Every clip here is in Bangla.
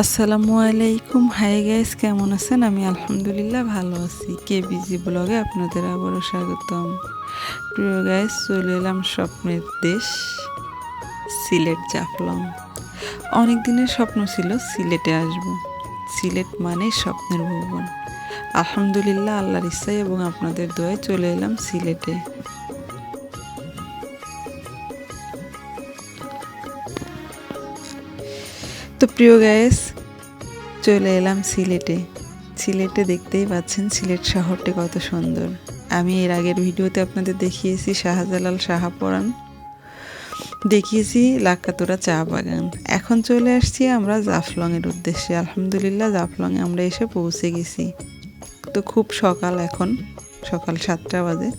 আসসালামু আলাইকুম। হাই গাইস কেমন আছেন? আমি আলহামদুলিল্লাহ ভালো আছি। কে বিজি ব্লগে আপনাদের আবারও স্বাগতম। প্রিয় গাইস চলে এলাম স্বপ্নের দেশ, সিলেট জাফলং। অনেক দিনের স্বপ্ন ছিল সিলেটে আসব। সিলেট মানে স্বপ্নের ভুবন। আলহামদুলিল্লাহ, আল্লাহর ইচ্ছায় এবং আপনাদের দোয়ায় চলে এলাম সিলেটে। তো প্রিয় গ্যাস চলে এলাম সিলেটে। সিলেটে দেখতেই পাচ্ছেন সিলেট শহরটি কত সুন্দর। আমি এর আগের ভিডিওতে আপনাদের দেখিয়েছি শাহজালাল শাহাপরান দেখিয়েছি লাক্কাতুরা চা বাগান। এখন চলে আসছি আমরা জাফলংয়ের উদ্দেশ্যে। আলহামদুলিল্লাহ জাফলংয়ে আমরা এসে পৌঁছে গেছি। তো খুব সকাল এখন, সকাল সাতটা বাজে।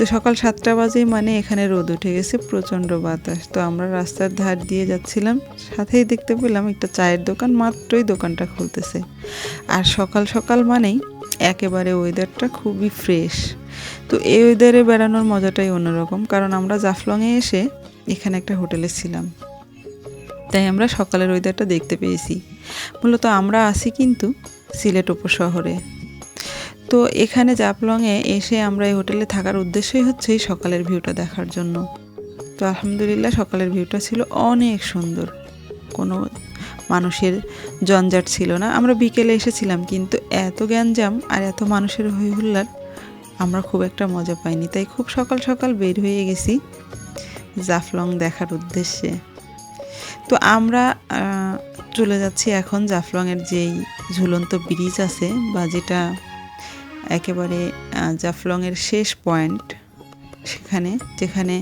তো সকাল সাতটা বাজেই মানে এখানে রোদ উঠে গেছে, প্রচণ্ড বাতাস। তো আমরা রাস্তার ধার দিয়ে যাচ্ছিলাম, সাথেই দেখতে পেলাম একটা চায়ের দোকান, মাত্রই দোকানটা খুলতেছে। আর সকাল সকাল মানেই একেবারে ওয়েদারটা খুবই ফ্রেশ তো এই ওয়েদারে বেড়ানোর মজাটাই অন্যরকম, কারণ আমরা জাফলংয়ে এসে এখানে একটা হোটেলে ছিলাম। তাই আমরা সকালের ওয়েদারটা দেখতে পেয়েছি। মূলত আমরা আসি কিন্তু সিলেট উপশহরে। তো এখানে জাপলংয়ে এসে আমরা এই হোটেলে থাকার উদ্দেশ্যই হচ্ছে এই সকালের ভিউটা দেখার জন্য। তো আলহামদুলিল্লাহ সকালের ভিউটা ছিল অনেক সুন্দর। কোনো মানুষের জঞ্জাট ছিল না। আমরা বিকেলে এসেছিলাম কিন্তু এত গ্যাঞ্জাম আর এত মানুষের হই হুল্লার আমরা খুব একটা মজা পাইনি। তাই খুব সকাল সকাল বের হয়ে গেছি জাফলং দেখার উদ্দেশ্যে। তো আমরা চলে যাচ্ছি এখন জাফলংয়ের যেই ঝুলন্ত ব্রিজ আছে বা যেটা একেবারে জাফলংয়ের শেষ পয়েন্ট সেখানে, যেখানে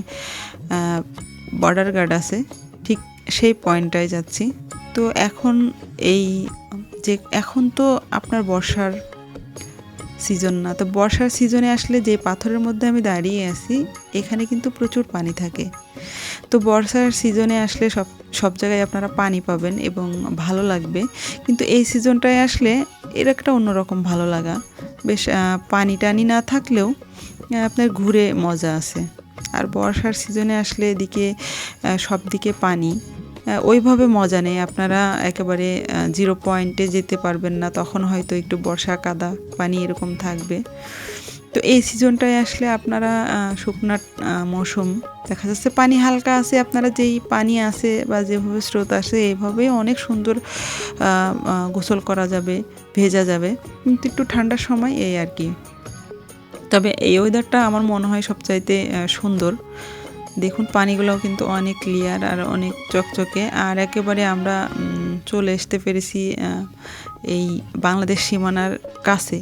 বর্ডার গার্ড আছে, ঠিক সেই পয়েন্টটায় যাচ্ছি। তো এখন এই, যে, এখন তো আপনার বর্ষার সিজন না, তো বর্ষার সিজনে আসলে যে পাথরের মধ্যে আমি দাঁড়িয়ে আছি, এখানে কিন্তু প্রচুর পানি থাকে। তো বর্ষার সিজনে আসলে সব সব জায়গায় আপনারা পানি পাবেন এবং ভালো লাগবে। কিন্তু এই সিজনটায় আসলে এর একটা অন্যরকম ভালো লাগা। বেশ পানি টানি না থাকলেও আপনার ঘুরে মজা আছে। আর বর্ষার সিজনে আসলে এদিকে সব দিকে পানি। ওইভাবে মজা নেই। আপনারা একেবারে জিরো পয়েন্টে যেতে পারবেন না। তখন হয়তো একটু বর্ষা কাদা পানি এরকম থাকবে। তো এই সিজনটায় আসলে আপনারা শুকনার মৌসুম, দেখা যাচ্ছে পানি হালকা আছে, আপনারা যেই পানি আছে বা যেভাবে স্রোত আসে, এইভাবেই অনেক সুন্দর গোসল করা যাবে, ভেজা যাবে, কিন্তু একটু ঠান্ডার সময় এই আর কি। তবে এই ওয়েদারটা আমার মনে হয় সবচাইতে সুন্দর। দেখুন, পানিগুলোও কিন্তু অনেক ক্লিয়ার আর অনেক চকচকে। আর একেবারে আমরা চলে আসতে পেরেছি এই বাংলাদেশ সীমানার কাছে।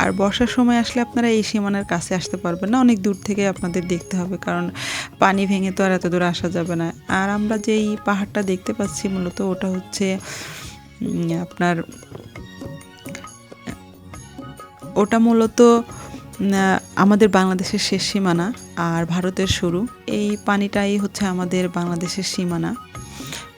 আর বর্ষার সময় আসলে আপনারা এই সীমানার কাছে আসতে পারবেন না। অনেক দূর থেকে আপনাদের দেখতে হবে, কারণ পানি ভেঙে তো আর এত দূর আসা যাবে না। আর আমরা যেই পাহাড়টা দেখতে পাচ্ছি মূলত ওটা হচ্ছে আপনার, ওটা মূলত আমাদের বাংলাদেশের শেষ সীমানা আর ভারতের শুরু। এই পানিটাই হচ্ছে আমাদের বাংলাদেশের সীমানা।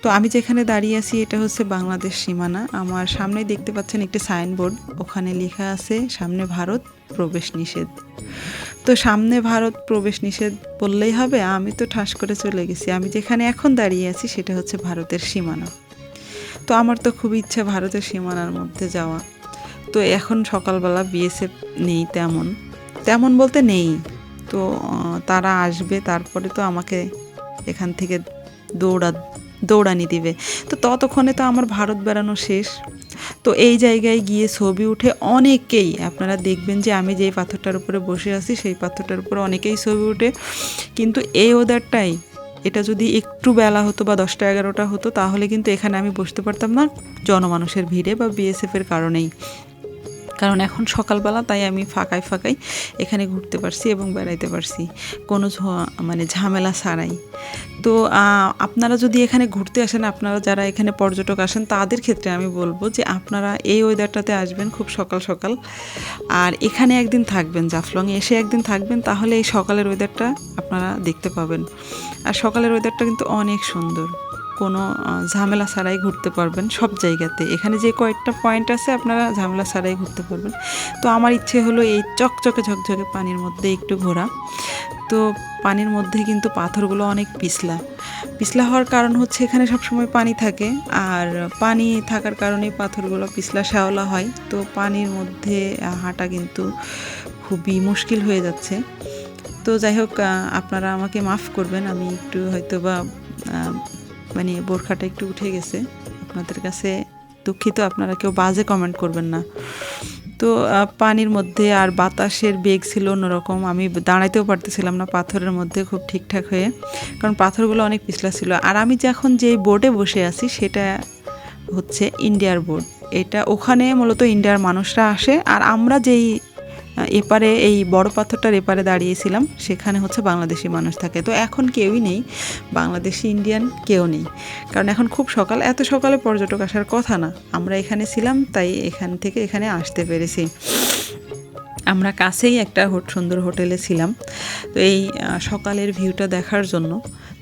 তো আমি যেখানে দাঁড়িয়ে আছি, এটা হচ্ছে বাংলাদেশ সীমানা। আমার সামনে দেখতে পাচ্ছেন একটি সাইনবোর্ড। ওখানে লেখা আছে, সামনে ভারত, প্রবেশ নিষেধ। তো সামনে ভারত, প্রবেশ নিষেধ বললেই হবে, আমি তো ঠাস করে চলে গেছি। আমি যেখানে এখন দাঁড়িয়ে আছি, সেটা হচ্ছে ভারতের সীমানা। তো আমার তো খুব ইচ্ছা ভারতের সীমানার মধ্যে যাওয়া। তো এখন সকালবেলা বিএসএফ নেই তেমন। তেমন বলতে নেই। তো তারা আসবে, তারপরে তো আমাকে এখান থেকে দৌড়া দৌড়ানি দিবে। তো ততক্ষণে তো আমার ভারত বেড়ানো শেষ। তো এই জায়গায় গিয়ে ছবি উঠে অনেকেই, আপনারা দেখবেন যে আমি যেই পাথরটার উপরে বসে আছি, সেই পাথরটার উপরে অনেকেই ছবি উঠে কিন্তু এই ওদারটাই এটা যদি একটু বেলা হতো বা দশটা এগারোটা হতো, তাহলে কিন্তু এখানে আমি বসতে পারতাম না। জনমানুষের ভিড়ে বা বিএসএফের কারণেই। কারণ এখন সকালবেলা, তাই আমি ফাঁকায় ফাঁকাই এখানে ঘুরতে পারছি এবং বেড়াইতে পারছি। কোনো মানে ঝামেলা ছাড়াই। তো আপনারা যদি এখানে ঘুরতে আসেন, আপনারা যারা এখানে পর্যটক আসেন, তাদের ক্ষেত্রে আমি বলব যে আপনারা এই ওয়েদারটাতে আসবেন খুব সকাল সকাল। আর এখানে একদিন থাকবেন, জাফলংয়ে এসে একদিন থাকবেন, তাহলে এই সকালের ওয়েদারটা আপনারা দেখতে পাবেন। আর সকালের ওয়েদারটা কিন্তু অনেক সুন্দর। কোনো ঝামেলা ছাড়াই ঘুরতে পারবেন সব জায়গাতে। এখানে যে কয়েকটা পয়েন্ট আছে, আপনারা ঝামেলা ছাড়াই ঘুরতে পারবেন। তো আমার ইচ্ছে হলো এই চকচকে ঝকঝকে পানির মধ্যে একটু ঘোরা। তো পানির মধ্যে কিন্তু পাথরগুলো অনেক পিছলা। পিছলা হওয়ার কারণ হচ্ছে এখানে সবসময় পানি থাকে। আর পানি থাকার কারণে পাথরগুলো পিছলা শ্যাওলা হয়। তো পানির মধ্যে হাঁটা কিন্তু খুবই মুশকিল হয়ে যাচ্ছে। তো যাই হোক আপনারা আমাকে মাফ করবেন। আমি একটু হয়তো বা মানে বোরখাটা একটু উঠে গেছে। আপনাদের কাছে দুঃখিত, আপনারা কেউ বাজে কমেন্ট করবেন না। তো পানির মধ্যে আর বাতাসের বেগ ছিল অন্যরকম। আমি দাঁড়াইতেও পারতেছিলাম না পাথরের মধ্যে খুব ঠিকঠাক হয়ে। কারণ পাথরগুলো অনেক পিছলা ছিল। আর আমি যখন যেই বোর্ডে বসে আছি, সেটা হচ্ছে ইন্ডিয়ার বোর্ড এটা ওখানে মূলত ইন্ডিয়ার মানুষরা আসে। আর আমরা যেই এপারে এই বড় পাথরটার এপারে দাঁড়িয়েছিলাম, সেখানে হচ্ছে বাংলাদেশি মানুষ থাকে। তো এখন কেউই নেই, বাংলাদেশি ইন্ডিয়ান কেউ নেই। কারণ এখন খুব সকাল, এত সকালে পর্যটক আসার কথা না। আমরা এখানে ছিলাম, তাই এখান থেকে এখানে আসতে পেরেছি। আমরা কাছেই একটা সুন্দর হোটেলে ছিলাম। তো এই সকালের ভিউটা দেখার জন্য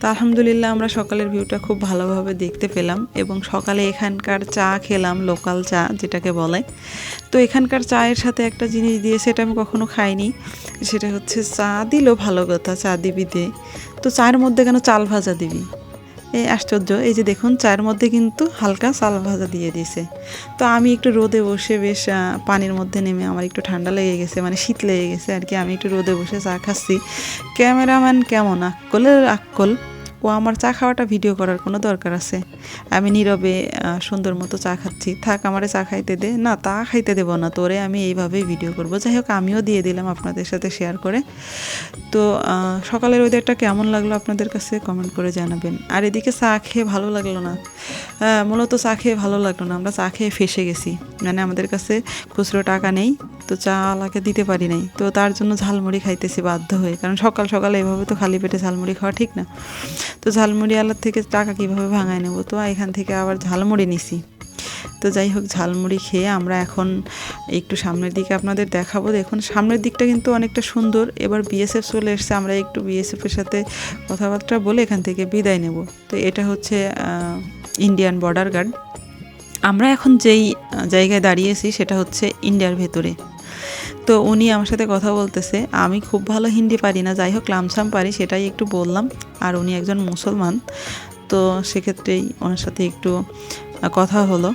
তো আলহামদুলিল্লাহ আমরা সকালের ভিউটা খুব ভালোভাবে দেখতে পেলাম এবং সকালে এখানকার চা খেলাম লোকাল চা যেটাকে বলে। তো এখানকার চায়ের সাথে একটা জিনিস দিয়ে সেটা আমি কখনো খাইনি, সেটা হচ্ছে চা দিল ভালো কথা, চা দিবি দে। তো চায়ের মধ্যে কেন চাল ভাজা দিবি? এই আশ্চর্য। এই যে দেখুন, চায়ের মধ্যে কিন্তু হালকা চাল ভাজা দিয়ে দিয়েছে। তো আমি একটু রোদে বসে বেশ পানির মধ্যে নেমে আমার একটু ঠান্ডা লেগে গেছে মানে শীত লেগে গেছে আর কি। আমি একটু রোদে বসে চা খাচ্ছি। ক্যামেরাম্যান কেমন? আক্কলের আক্কল? ও আমার চা খাওয়াটা ভিডিও করার কোনো দরকার আছে। আমি নীরবে সুন্দর মতো চা খাচ্ছি। থাক, আমারে চা খাইতে দে। না, তা খাইতে দেবো না। তোরে আমি এইভাবেই ভিডিও করব। যাই হোক, আমিও দিয়ে দিলাম আপনাদের সাথে শেয়ার করে। তো সকালের ওয়েদারটা কেমন লাগল আপনাদের কাছে? কমেন্ট করে জানাবেন। আর এদিকে চা খেয়ে ভালো লাগল না। মূলত চা খেয়ে ভালো লাগল না। আমরা চা খেয়ে ফেসে গেছি। মানে আমাদের কাছে খুচরো টাকা নেই। তো চা আলাকে দিতে পারি নাই। তো তার জন্য ঝালমুড়ি খাইতেছি বাধ্য হয়ে। কারণ সকাল সকাল এভাবে তো খালি পেটে ঝালমুড়ি খাওয়া ঠিক না। তো ঝালমুড়ি আলার থেকে টাকা কীভাবে ভাঙায় নেব? তো এখান থেকে আবার ঝালমুড়ি নিছি। তো যাই হোক, ঝালমুড়ি খেয়ে আমরা এখন একটু সামনের দিকে আপনাদের দেখাবো। দেখুন, সামনের দিকটা কিন্তু অনেকটা সুন্দর। এবার বিএসএফ চলে এসছে, আমরা একটু বিএসএফের সাথে কথাবার্তা বলে এখান থেকে বিদায় নেব। তো এটা হচ্ছে ইন্ডিয়ান বর্ডার গার্ড আমরা এখন যেই জায়গায় দাঁড়িয়েছি সেটা হচ্ছে ইন্ডিয়ার ভেতরে। তো উনি আমার সাথে কথা বলতেছে। আমি খুব ভালো হিন্দি পারি না, যাই হোক লামসাম পারি, সেটাই একটু বললাম। আর উনি একজন মুসলমান, তো সেক্ষেত্রেই ওনার সাথে একটু কথা হলো।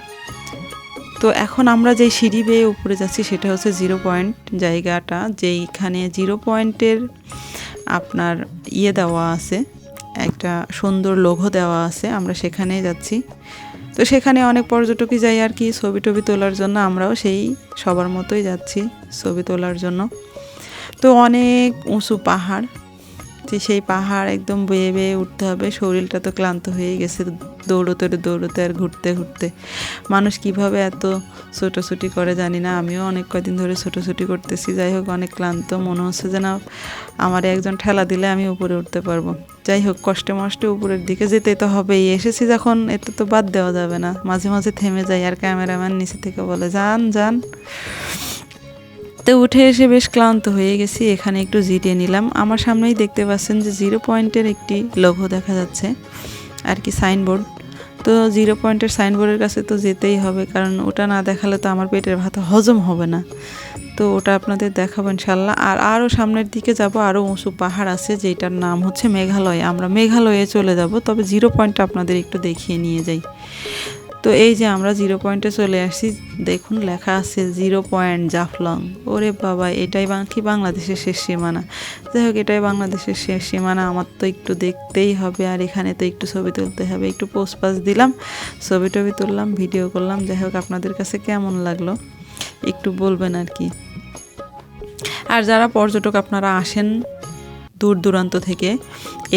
তো এখন আমরা যে সিঁড়ি বেয়ে উপরে যাচ্ছি, সেটা হচ্ছে জিরো পয়েন্ট জায়গাটা, যেইখানে জিরো পয়েন্টের আপনার ইয়ে দেওয়া আছে, একটা সুন্দর লোগো দেওয়া আছে, আমরা সেখানে যাচ্ছি। তো সেখানে অনেক পর্যটকই যাই আর কি, ছবি টবি তোলার জন্য আমরাও সেই সবার মতোই যাচ্ছি ছবি তোলার জন্য। তো অনেক উঁচু পাহাড়, যে সেই পাহাড় একদম বেয়ে বেয়ে উঠতে হবে, শরীরটা তো ক্লান্ত হয়ে গেছে দৌড়তে দৌড়তে আর ঘুরতে ঘুরতে। মানুষ কীভাবে এত ছোটাছুটি করে জানি না, আমিও অনেক কয়দিন ধরে ছোটাছুটি করতেছি, যাই হোক অনেক ক্লান্ত, মনে হচ্ছে যেন আমার একজন ঠেলা দিলে আমি উপরে উঠতে পারব। যাই হোক, কষ্টে মষ্টে উপরের দিকে যেতে তো হবেই। এসেছি যখন, এতে তো বাদ দেওয়া যাবে না। মাঝে মাঝে থেমে যাই, আর ক্যামেরাম্যান নিচে থেকে বলে, যান যান। তো উঠে এসে বেশ ক্লান্ত হয়ে গেছি। এখানে একটু জিরিয়ে নিলাম। আমার সামনেই দেখতে পাচ্ছেন যে জিরো পয়েন্টের একটি লঘু দেখা যাচ্ছে। আর কি সাইনবোর্ড। তো জিরো পয়েন্টের সাইনবোর্ডের কাছে তো যেতেই হবে, কারণ ওটা না দেখালে তো আমার পেটের ভাত হজম হবে না। তো ওটা আপনাদের দেখাবো ইনশাল্লাহ। আর আরও সামনের দিকে যাব, আরও উঁচু পাহাড় আছে যেটার নাম হচ্ছে মেঘালয়। আমরা মেঘালয়ে চলে যাব, তবে জিরো পয়েন্টটা আপনাদের একটু দেখিয়ে নিয়ে যাই। তো এই যে আমরা জিরো পয়েন্টে চলে আসছি, দেখুন লেখা আছে জিরো পয়েন্ট জাফলং। ওরে বাবা, এটাই কি বাংলাদেশের শেষ সীমানা? যাই হোক, এটাই বাংলাদেশের শেষ সীমানা, আমার তো একটু দেখতেই হবে, আর এখানে তো একটু ছবি তুলতে হবে। একটু পোস্ট পাস দিলাম, ছবি টবি তুললাম ভিডিও করলাম। যাই হোক, আপনাদের কাছে কেমন লাগল? একটু বলবেন আর কি। আর যারা পর্যটক আপনারা আসেন দূর দূরান্ত থেকে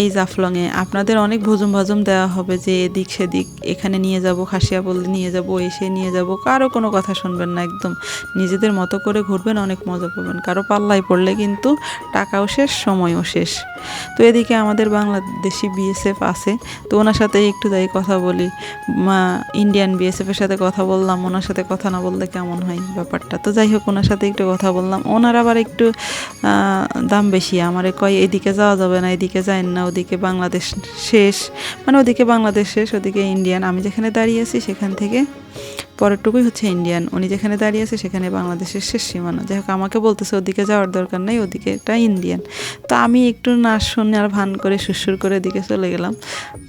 এই জাফলংয়ে আপনাদের অনেক ভুজুম ভাজুম দেওয়া হবে যে এদিক সেদিক, এখানে নিয়ে যাব, খাসিয়া বললে নিয়ে যাব, এসে নিয়ে যাব, কারও কোনো কথা শুনবেন না একদম। নিজেদের মতো করে ঘুরবেন, অনেক মজা পাবেন। কারও পাল্লায় পড়লে কিন্তু টাকাও শেষ, সময়ও শেষ। তো এদিকে আমাদের বাংলাদেশি বিএসএফ আছে, তো ওনার সাথে একটু যাই কথা বলি। মা, ইন্ডিয়ান বিএসএফের সাথে কথা বললাম, ওনার সাথে কথা না বললে কেমন হয় ব্যাপারটা? তো যাই হোক, ওনার সাথে একটু কথা বললাম। ওনার আবার একটু দাম বেশি, আমারে কয়, এদিকে যাওয়া যাবে না, এদিকে যায় না ওদিকে বাংলাদেশ শেষ মানে ওদিকে বাংলাদেশ শেষ, ওদিকে ইন্ডিয়ান আমি যেখানে দাঁড়িয়ে আছি সেখান থেকে পরেরটুকুই হচ্ছে ইন্ডিয়ান উনি যেখানে দাঁড়িয়ে আছে সেখানে বাংলাদেশের শেষ সীমানা। যাই হোক, আমাকে বলতেছে ওদিকে যাওয়ার দরকার নেই ওদিকে এটা ইন্ডিয়ান তো আমি একটু না শুনে আর ভান করে সুরসুর করে দিকে চলে গেলাম।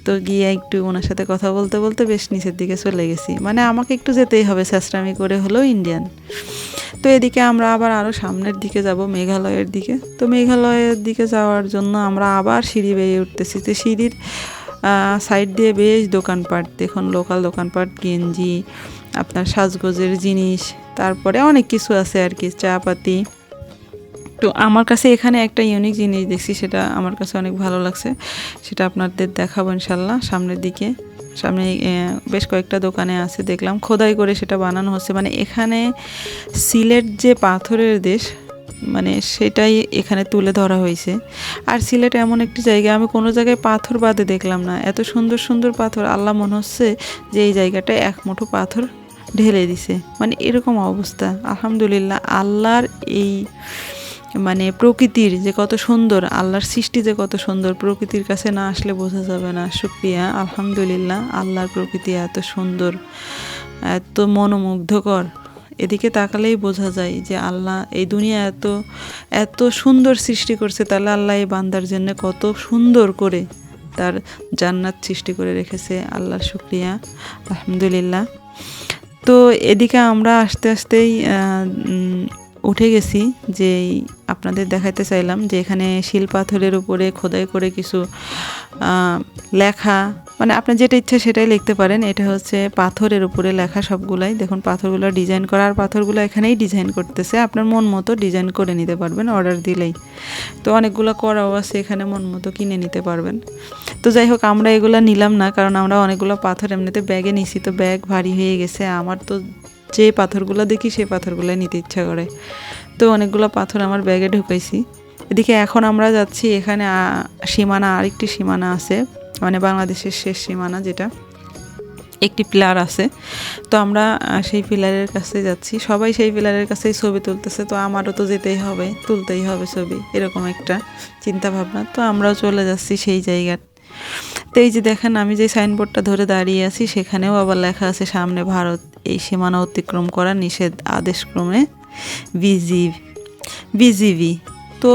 তো গিয়ে একটু ওনার সাথে কথা বলতে বলতে বেশ নিচের দিকে চলে গেছি। মানে আমাকে একটু যেতেই হবে স্যাসরামি করে হলেও ইন্ডিয়ান তো এদিকে আমরা আবার আরও সামনের দিকে যাব, মেঘালয়ের দিকে। তো মেঘালয়ের দিকে যাওয়ার জন্য আমরা আবার সিঁড়ি বেয়ে উঠতেছি। তো সিঁড়ির সাইড দিয়ে বেশ দোকানপাট, দেখুন লোকাল দোকানপাট, গেঞ্জি, আপনার সাজগোজের জিনিস, তারপরে অনেক কিছু আছে আর কি চা পাতি তো আমার কাছে এখানে একটা ইউনিক জিনিস দেখছি, সেটা আমার কাছে অনেক ভালো লাগছে, সেটা আপনাদের দেখাবো ইনশাল্লাহ সামনের দিকে। সামনে বেশ কয়েকটা দোকানে আছে, দেখলাম খোদাই করে সেটা বানানো হচ্ছে। মানে এখানে সিলেট যে পাথরের দেশ মানে সেটাই এখানে তুলে ধরা হয়েছে। আর সিলেট এমন একটি জায়গা, আমি কোনো জায়গায় পাথর বাদে দেখলাম না। এত সুন্দর সুন্দর পাথর, আল্লাহ মনে হচ্ছে যে এই জায়গাটায় এক মুঠো পাথর ঢেলে দিছে। মানে এরকম অবস্থা। আলহামদুলিল্লাহ, আল্লাহর এই মানে প্রকৃতির যে কত সুন্দর, আল্লাহর সৃষ্টি যে কত সুন্দর, প্রকৃতির কাছে না আসলে বোঝা যাবে না। শুক্রিয়া, আলহামদুলিল্লাহ, আল্লাহর প্রকৃতি এত সুন্দর, এত মনোমুগ্ধকর। এদিকে তাকালেই বোঝা যায় যে আল্লাহ এই দুনিয়া এত এত সুন্দর সৃষ্টি করছে, তাহলে আল্লাহ এই বান্দার জন্য কত সুন্দর করে তার জান্নাত সৃষ্টি করে রেখেছে। আল্লাহর শুক্রিয়া, আলহামদুলিল্লাহ। তো এদিকে আমরা আস্তে আস্তেই উঠে গেছি যে আপনাদের দেখাইতে চাইলাম যে এখানে শিল পাথরের উপরে খোদাই করে কিছু লেখা মানে আপনার যেটা ইচ্ছা সেটাই লিখতে পারেন। এটা হচ্ছে পাথরের উপরে লেখা সবগুলাই। দেখুন, পাথরগুলো ডিজাইন করা আর পাথরগুলো এখানেই ডিজাইন করতেছে। আপনার মন মতো ডিজাইন করে নিতে পারবেন অর্ডার দিলেই। তো অনেকগুলো করাও আছে, এখানে মন মতো কিনে নিতে পারবেন। তো যাই হোক, আমরা এগুলো নিলাম না, কারণ আমরা অনেকগুলো পাথর এমনিতে ব্যাগে নিছি। তো ব্যাগ ভারী হয়ে গেছে। আমার তো যে পাথরগুলো দেখি, সেই পাথরগুলো নিতে ইচ্ছা করে। তো অনেকগুলো পাথর আমার ব্যাগে ঢুকাইছি। এদিকে এখন আমরা যাচ্ছি, এখানে সীমানা, আরেকটি সীমানা আছে মানে বাংলাদেশের শেষ সীমানা যেটা। একটি পিলার আছে। তো আমরা সেই পিলারের কাছে যাচ্ছি। সবাই সেই পিলারের কাছেই ছবি তুলতেছে। তো আমারও তো যেতেই হবে, তুলতেই হবে ছবি, এরকম একটা চিন্তা ভাবনা তো আমরাও চলে যাচ্ছি সেই জায়গায়। তো এই যে দেখেন, আমি যে সাইনবোর্ডটা ধরে দাঁড়িয়ে আছি, সেখানেও আবার লেখা আছে, সামনে ভারত, এই সীমানা অতিক্রম করা নিষেধ আদেশক্রমে বিজি বিজিবি। তো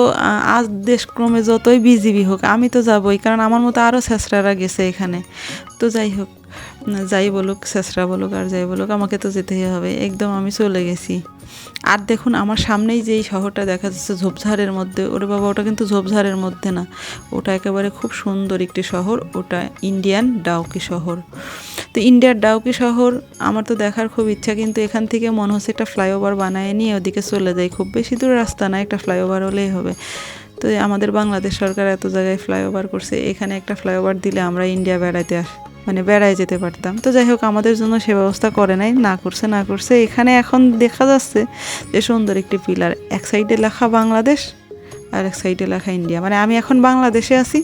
আজ আদেশক্রমে যতই বিজিবি হোক, আমি তো যাবই, কারণ আমার মতো আরও ছেঁচড়ারা গেছে এখানে। তো যাই হোক যাই বলুক ছেঁচড়া বলুক আর যাই বলুক, আমাকে তো যেতেই হবে। একদম আমি চলে গেছি। আর দেখুন, আমার সামনেই যেই শহরটা দেখা যাচ্ছে ঝোপঝাড়ের মধ্যে, ওরে বাবা, ওটা কিন্তু ঝোপঝাড়ের মধ্যে না। ওটা একেবারে খুব সুন্দর একটি শহর, ওটা ইন্ডিয়ান ডাউকি শহর। তো ইন্ডিয়ার ডাউকি শহর, আমার তো দেখার খুব ইচ্ছা, কিন্তু এখান থেকে মনে হচ্ছে একটা ফ্লাইওভার বানায় নিয়ে ওদিকে চলে যায় খুব বেশি দূর রাস্তা না, একটা ফ্লাইওভার হলেই হবে। তো আমাদের বাংলাদেশ সরকার এত জায়গায় ফ্লাইওভার করছে, এখানে একটা ফ্লাইওভার দিলে আমরা ইন্ডিয়া বেড়াতে আস মানে বেড়ায় যেতে পারতাম। তো যাই হোক, আমাদের জন্য সে ব্যবস্থা করে নাই, না করছে না করছে। এখানে এখন দেখা যাচ্ছে যে সুন্দর একটি পিলার, এক সাইডে লেখা বাংলাদেশ আর এক সাইডে লেখা ইন্ডিয়া। মানে আমি এখন বাংলাদেশে আছি,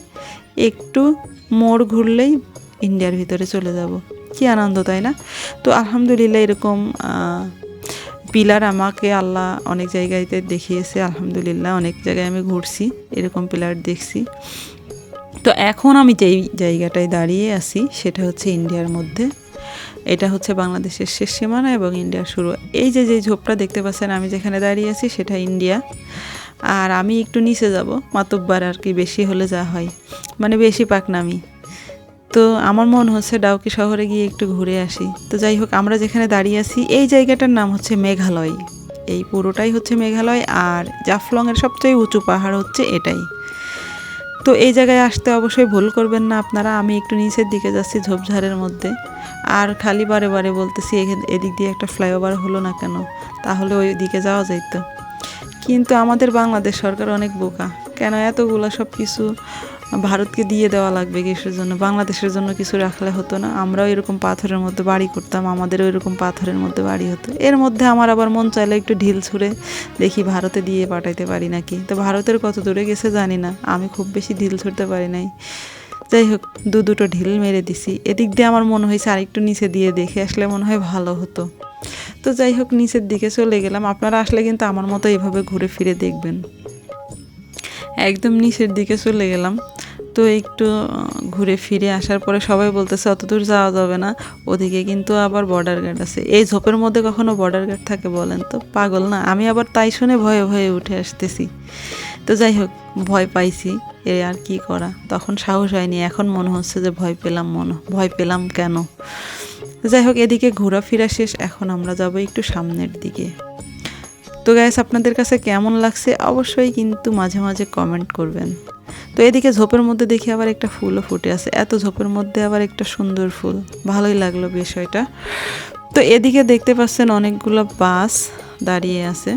একটু মোড় ঘুরলেই ইন্ডিয়ার ভিতরে চলে যাব। কি আনন্দ, তাই না? তো আলহামদুলিল্লাহ এরকম পিলার আমাকে আল্লাহ অনেক জায়গাতে দেখিয়েছে। আলহামদুলিল্লাহ অনেক জায়গায় আমি ঘুরছি, এরকম পিলার দেখছি। তো এখন আমি যেই জায়গাটায় দাঁড়িয়ে আছি, সেটা হচ্ছে ইন্ডিয়ার মধ্যে। এটা হচ্ছে বাংলাদেশের শেষ সীমানা এবং ইন্ডিয়ার শুরু। এই যে যে ঝোপটা দেখতে পাচ্ছেন, আমি যেখানে দাঁড়িয়ে আছি, সেটা ইন্ডিয়া। আর আমি একটু নিচে যাব, মাতব্বার আর কি বেশি হলে যা হয়। মানে বেশি পাকনামি। তো আমার মন হচ্ছে ডাউকি শহরে গিয়ে একটু ঘুরে আসি। তো যাই হোক, আমরা যেখানে দাঁড়িয়ে আছি, এই জায়গাটার নাম হচ্ছে মেঘালয়। এই পুরোটাই হচ্ছে মেঘালয়, আর জাফলংয়ের সবচেয়ে উঁচু পাহাড় হচ্ছে এটাই। তো এই জায়গায় আসতে অবশ্যই ভুল করবেন না আপনারা। আমি একটু নিচের দিকে যাচ্ছি ঝোপঝাড়ের মধ্যে। আর খালি বারে বারে বলতেছি এদিক দিয়ে একটা ফ্লাইওভার হলো না কেন? তাহলে ওই দিকে যাওয়া যাইতো। কিন্তু আমাদের বাংলাদেশ সরকার অনেক বোকা। কেন এতগুলো সব কিছু ভারতকে দিয়ে দেওয়া লাগবে কিসের জন্য? বাংলাদেশের জন্য কিছু রাখলে হতো না। আমরাও এরকম পাথরের মধ্যে বাড়ি করতাম, আমাদেরও এরকম পাথরের মধ্যে বাড়ি হতো। এর মধ্যে আমার আবার মন চাইলে একটু ঢিল ছুঁড়ে দেখি ভারতে দিয়ে পাঠাইতে পারি নাকি? তো ভারতের কত দূরে গেছে জানি না। আমি খুব বেশি ঢিল ছুঁড়তে পারি নাই। যাই হোক, দু দুটো ঢিল মেরে দিছি। এদিক দিয়ে আমার মনে হয়েছে আরেকটু নিচে দিয়ে দেখে আসলে মনে হয় ভালো হতো। তো যাই হোক, নিচের দিকে চলে গেলাম। আপনারা আসলে কিন্তু আমার মতো এইভাবে ঘুরে ফিরে দেখবেন। একদম নিচের দিকে চলে গেলাম। তো একটু ঘুরে ফিরে আসার পরে সবাই বলতেছে, অত দূর যাওয়া যাবে না। ওদিকে কিন্তু আবার বর্ডার গার্ড আছে। এই ঝোপের মধ্যে কখনো বর্ডার গার্ড থাকে বলেন তো? পাগল না। আমি আবার তাই শুনে ভয়ে ভয়ে উঠে আসতেছি। তো যাই হোক, ভয় পাইছি এ আর কি করা? তখন সাহস হয়নি। এখন মনে হচ্ছে যে ভয় পেলাম মনে, ভয় পেলাম কেন? যাই হোক, এদিকে ঘোরাফেরা শেষ। এখন আমরা যাব একটু সামনের দিকে। তো গ্যাস আপনাদের কাছে কেমন লাগছে? অবশ্যই কিন্তু মাঝে মাঝে কমেন্ট করবেন। তো এদিকে ঝোপের মধ্যে দেখি আবার একটা ফুলও ফুটে আছে। এত ঝোপের মধ্যে আবার একটা সুন্দর ফুল। ভালোই লাগল বিষয়টা। তো এদিকে দেখতে পাচ্ছেন অনেকগুলো বাস দাঁড়িয়ে আছে।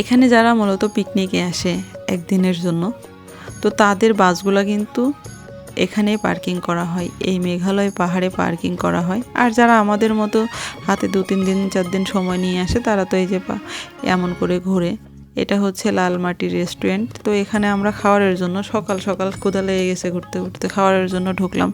এখানে যারা মূলত পিকনিকে আসে একদিনের জন্য, তো তাদের বাসগুলো কিন্তু এখানে পার্কিং করা হয়। এই মেঘালয় পাহাড়ে পার্কিং করা হয়। আর যারা আমাদের মতো হাতে দু তিন দিন, চার দিন সময় নিয়ে আসে, তারা তো এই যে এমন করে ঘুরে। এটা হচ্ছে লালমাটি রেস্টুরেন্ট তো এখানে আমরা খাওয়ারের জন্য সকাল সকাল ক্ষুদা লেগে গেছে ঘুরতে ঘুরতে। খাওয়ারের জন্য ঢুকলাম।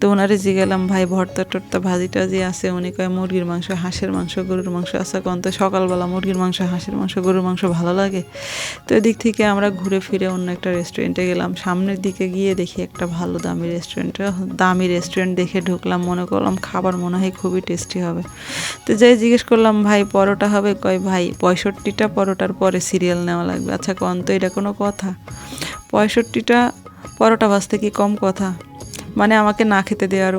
তো ওনারে জিগেলাম ভাই, ভর্তা টর্তা ভাজি টাজি আছে? উনি কয়, মুরগির মাংস, হাঁসের মাংস, গরুর মাংস আছে। কোন, তো সকালবেলা মুরগির মাংস, হাঁসের মাংস, গরুর মাংস ভালো লাগে? তো এদিক থেকে আমরা ঘুরে ফিরে অন্য একটা রেস্টুরেন্টে গেলাম। সামনের দিকে গিয়ে দেখি একটা ভালো দামি রেস্টুরেন্টে দামি রেস্টুরেন্ট দেখে ঢুকলাম, মনে করলাম খাবার মনে হয় খুবই টেস্টি হবে। তো যাই জিজ্ঞেস করলাম, ভাই, পরোটা হবে? কয়, ভাই, পঁয়ষট্টিটা পরোটার পরে সিরিয়াল নেওয়া লাগবে। আচ্ছা কন? তো এটা কোনো কথা। পঁয়ষট্টিটা পরোটা ভাজতে কি কম কথা? মানে আমাকে না খেতে দেওয়ার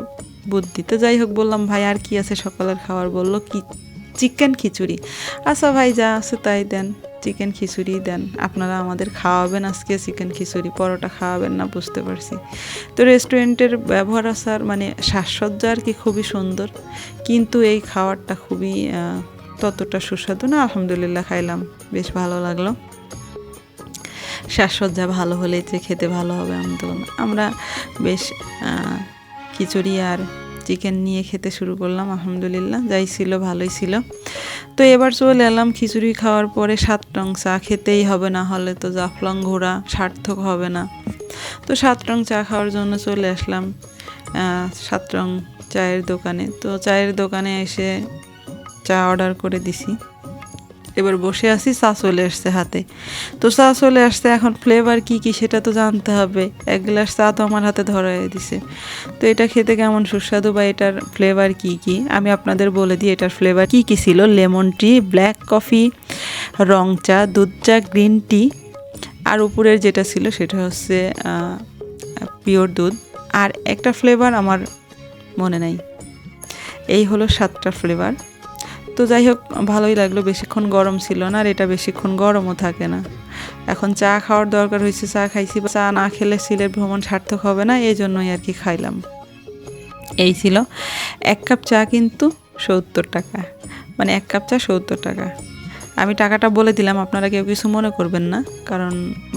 বুদ্ধি। তো যাই হোক, বললাম, ভাই, আর কি আছে সকালের খাবার? বলল, কি, চিকেন খিচুড়ি। আচ্ছা ভাই, যা আছে তাই দেন। চিকেন খিচুড়ি দেন। আপনারা আমাদের খাওয়াবেন আজকে চিকেন খিচুড়ি। পরোটা খাওয়াবেন না, বুঝতে পারছি। তো রেস্টুরেন্টের ব্যবহার আসার মানে সাজসজ্জা আর কি খুবই সুন্দর। কিন্তু এই খাবারটা খুবই ততটা সুস্বাদু না, আলহামদুলিল্লাহ খাইলাম, বেশ ভালো লাগল। সাজসজ্জা ভালো হলে যে খেতে ভালো হবে তো, আমরা বেশ খিচুড়ি আর চিকেন নিয়ে খেতে শুরু করলাম, আলহামদুলিল্লাহ, যাই ছিল ভালোই ছিল। তো এবার চলে এলাম খিচুড়ি খাওয়ার পরে সাত রং চা খেতেই হবে না হলে তো জাফলং ঘোরা সার্থক হবে না। তো সাত রং চা খাওয়ার জন্য চলে আসলাম সাত রং চায়ের দোকানে। তো চায়ের দোকানে এসে চা অর্ডার করে দিছি। এবার বসে আছি, চা চলে আসছে হাতে। তো চা চলে আসছে, এখন ফ্লেভার কি কি সেটা তো জানতে হবে। এক গ্লাস চা তো আমার হাতে ধরাই দিছে। তো এটা খেতে কেমন সুস্বাদু বা এটার ফ্লেভার কি কি? আমি আপনাদের বলে দিই, এটার ফ্লেভার কি কি ছিল? লেমন টি ব্ল্যাক কফি রং চা, দুধ চা গ্রিন টি আর উপরের যেটা ছিল সেটা হচ্ছে পিওর দুধ। আর একটা ফ্লেভার আমার মনে নাই। এই হলো সাতটা ফ্লেভার তো যাই হোক, ভালোই লাগল। বেশিক্ষণ গরম ছিল না আর এটা বেশিক্ষণ গরমও থাকে না। এখন চা খাওয়ার দরকার হয়েছে, চা খাইছি। চা না খেলে সিলেট ভ্রমণ সার্থক হবে না এই জন্যই আর কি খাইলাম। এই ছিল এক কাপ চা কিন্তু সত্তর টাকা। মানে এক কাপ চা সত্তর টাকা। আমি টাকাটা বলে দিলাম, আপনারা কেউ কিছু মনে করবেন না, কারণ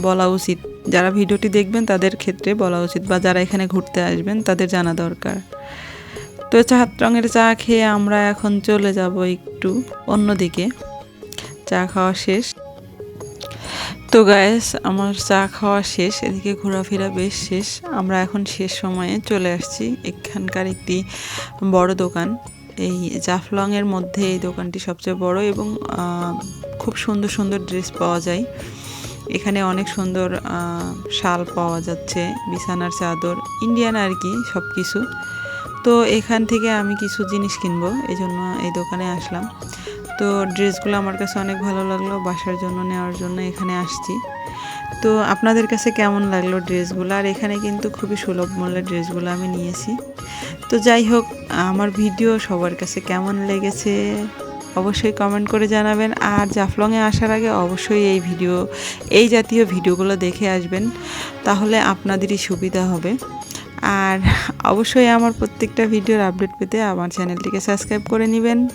বলা উচিত। যারা ভিডিওটি দেখবেন, তাদের ক্ষেত্রে বলা উচিত, বা যারা এখানে ঘুরতে আসবেন, তাদের জানা দরকার। তো চার রঙের চা খেয়ে আমরা এখন চলে যাব একটু অন্যদিকে। চা খাওয়া শেষ। তো গায়েস আমার চা খাওয়া শেষ, এদিকে ঘোরাফেরা বেশ শেষ। আমরা এখন শেষ সময়ে চলে আসছি এখানকার একটি বড় দোকান। এই জাফলংয়ের মধ্যে এই দোকানটি সবচেয়ে বড় এবং খুব সুন্দর সুন্দর ড্রেস পাওয়া যায়। এখানে অনেক সুন্দর শাল পাওয়া যাচ্ছে, বিছানার চাদর, ইন্ডিয়ান আর কি সব কিছু তো এখান থেকে আমি কিছু জিনিস কিনবো, এই জন্য এই দোকানে আসলাম। তো ড্রেসগুলো আমার কাছে অনেক ভালো লাগল, বাসার জন্য, নেওয়ার জন্য এখানে আসছি। তো আপনাদের কাছে কেমন লাগল ড্রেসগুলো? আর এখানে কিন্তু খুবই সুলভ মূল্যের ড্রেসগুলো আমি নিয়েছি। তো যাই হোক, আমার ভিডিও সবার কাছে কেমন লেগেছে অবশ্যই কমেন্ট করে জানাবেন। আর জাফলংয়ে আসার আগে অবশ্যই এই ভিডিও, এই জাতীয় ভিডিওগুলো দেখে আসবেন। তাহলে আপনাদেরই সুবিধা হবে। আর অবশ্যই আমার প্রত্যেকটা ভিডিওর আপডেট পেতে আমার চ্যানেলটিকে সাবস্ক্রাইব করে নেবেন।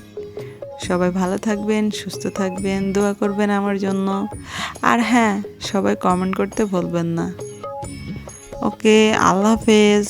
সবাই ভালো থাকবেন, সুস্থ থাকবেন, দোয়া করবেন আমার জন্য। আর হ্যাঁ সবাই কমেন্ট করতে ভুলবেন না। ওকে, আল্লাহ হাফেজ।